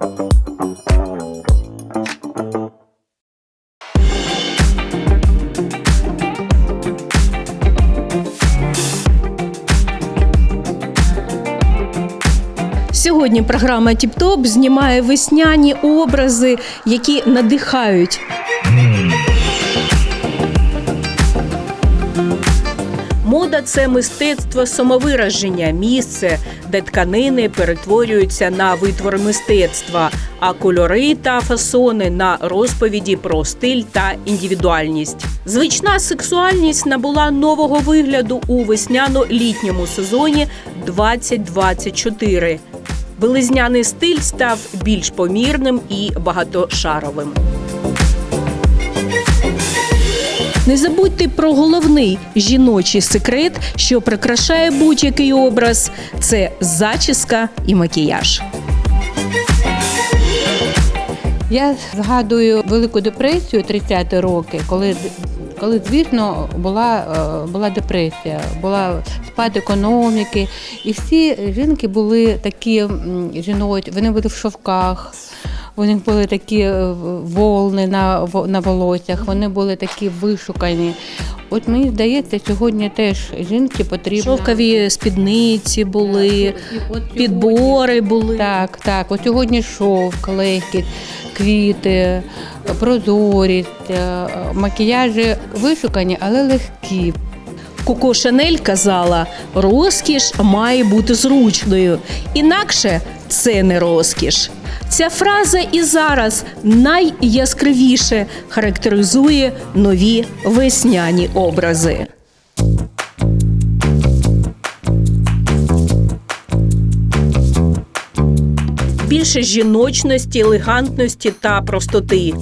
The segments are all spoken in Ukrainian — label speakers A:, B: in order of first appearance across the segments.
A: Сьогодні програма Тіп-Топ знімає весняні образи, які надихають. Мода це мистецтво самовираження, місце, де тканини перетворюються на витвори мистецтва, а кольори та фасони на розповіді про стиль та індивідуальність. Звична сексуальність набула нового вигляду у весняно-літньому сезоні 2024. Белизняний стиль став більш помірним і багатошаровим. Не забудьте про головний жіночий секрет, що прикрашає будь-який образ це зачіска і макіяж.
B: Я згадую Велику депресію 30-ті роки, коли, коли звісно, була, е, була депресія, була спад економіки. І всі жінки були такі жіночі, вони були в шовках. У них були такі е, волни на, на волоссях, вони були такі вишукані. От мені здається, сьогодні теж жінки потрібно.
A: Шовкові спідниці були,
B: от
A: підбори були.
B: Так, так. От сьогодні шовк, легкість, квіти, прозорість, е, макіяжі вишукані, але легкі.
A: Коко Шанель казала, розкіш має бути зручною, інакше це не розкіш. Ця фраза і зараз найяскравіше характеризує нові весняні образи. Більше жіночності, елегантності та простоти.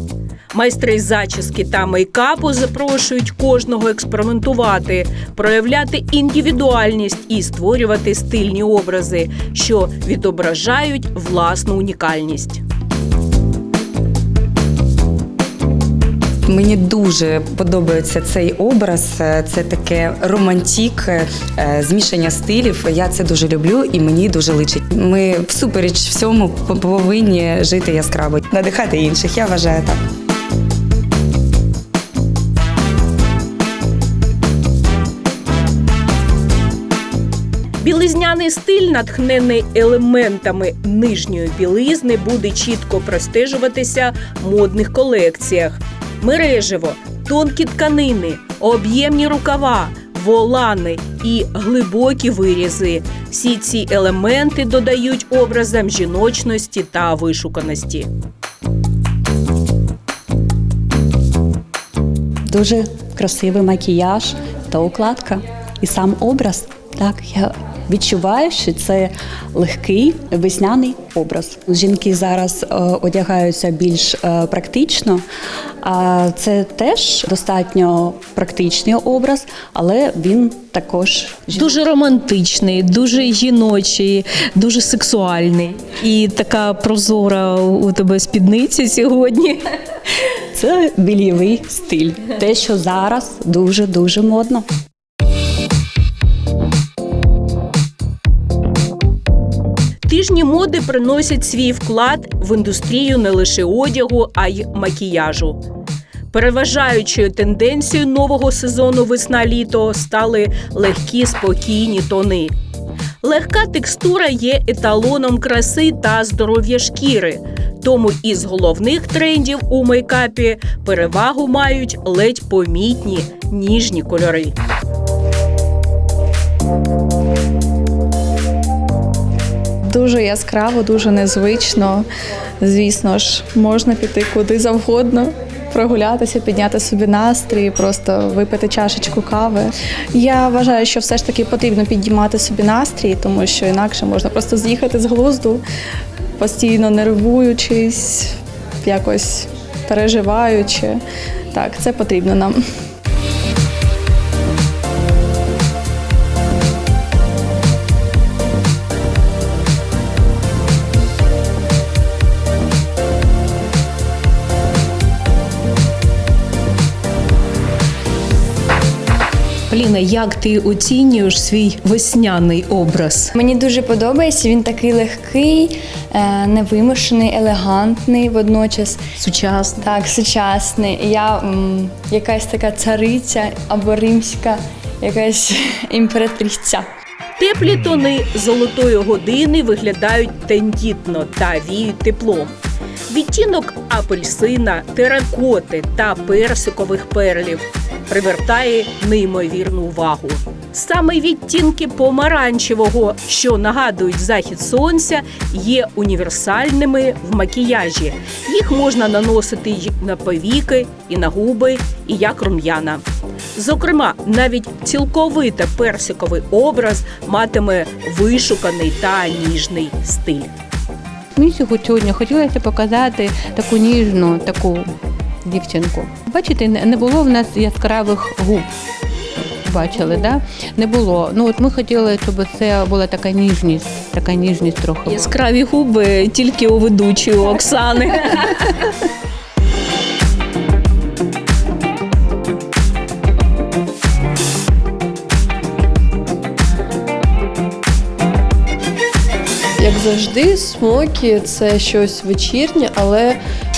A: Майстри зачіски та мейкапу запрошують кожного експериментувати, проявляти індивідуальність і створювати стильні образи, що відображають власну унікальність.
C: Мені дуже подобається цей образ. Це таке романтік, е, змішання стилів. Я це дуже люблю і мені дуже личить. Ми всупереч всьому повинні жити яскраво, надихати інших. Я вважаю так.
A: Білизняний стиль, натхнений елементами нижньої білизни, буде чітко простежуватися в модних колекціях. Мережево, тонкі тканини, об'ємні рукава, волани і глибокі вирізи. Всі ці елементи додають образам жіночності та вишуканості.
D: Дуже красивий макіяж та укладка. І сам образ. Так, я відчуваю, що це легкий весняний образ. Жінки зараз е, одягаються більш е, практично, а це теж достатньо практичний образ, але він також.
A: Дуже романтичний, дуже жіночий, дуже сексуальний. І така прозора у тебе спідниця сьогодні.
D: це білєвий стиль. Те, що зараз дуже дуже модно.
A: Тижні моди приносять свій вклад в індустрію не лише одягу, а й макіяжу. Переважаючою тенденцією нового сезону весна-літо стали легкі спокійні тони. Легка текстура є еталоном краси та здоров'я шкіри. Тому із головних трендів у мейкапі перевагу мають ледь помітні ніжні кольори.
E: Дуже яскраво, дуже незвично. Звісно ж, можна піти куди завгодно, прогулятися, підняти собі настрій, просто випити чашечку кави. Я вважаю, що все ж таки потрібно підіймати собі настрій, тому що інакше можна просто з'їхати з глузду, постійно нервуючись, якось переживаючи. Так, це потрібно нам.
A: Поліна, як ти оцінюєш свій весняний образ?
F: Мені дуже подобається. Він такий легкий, е, невимушений, елегантний водночас.
A: Сучасний.
F: Так, сучасний. Я м, якась така цариця або римська, якась імператриця.
A: Теплі тони золотої години виглядають тендітно та віють теплом. Відтінок апельсина, теракоти та персикових перлів привертає неймовірну увагу. Саме відтінки помаранчевого, що нагадують захід сонця, є універсальними в макіяжі. Їх можна наносити й на повіки, і на губи, і як рум'яна. Зокрема, навіть цілковито персиковий образ матиме вишуканий та ніжний стиль.
B: Мені сьогодні хотілося показати таку ніжну, таку дівчинку. Бачите, не не було в нас яскравих губ. Бачили, да? Не було. Ну от ми хотіли, щоб це була така ніжність, така ніжність трохи.
A: Яскраві губи тільки у ведучої у Оксани.
G: завжди, смокі це щось вечірнє, але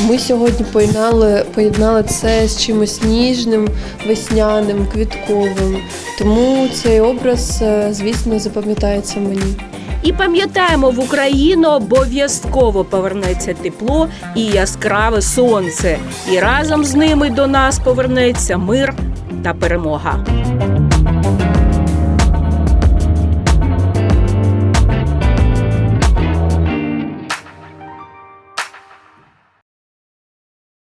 G: ми сьогодні поєднали, поєднали це з чимось ніжним, весняним, квітковим. Тому цей образ, е, звісно, запам'ятається мені.
A: І пам'ятаємо, в Україну обов'язково повернеться тепло і яскраве сонце. І разом з ними до нас повернеться мир та перемога.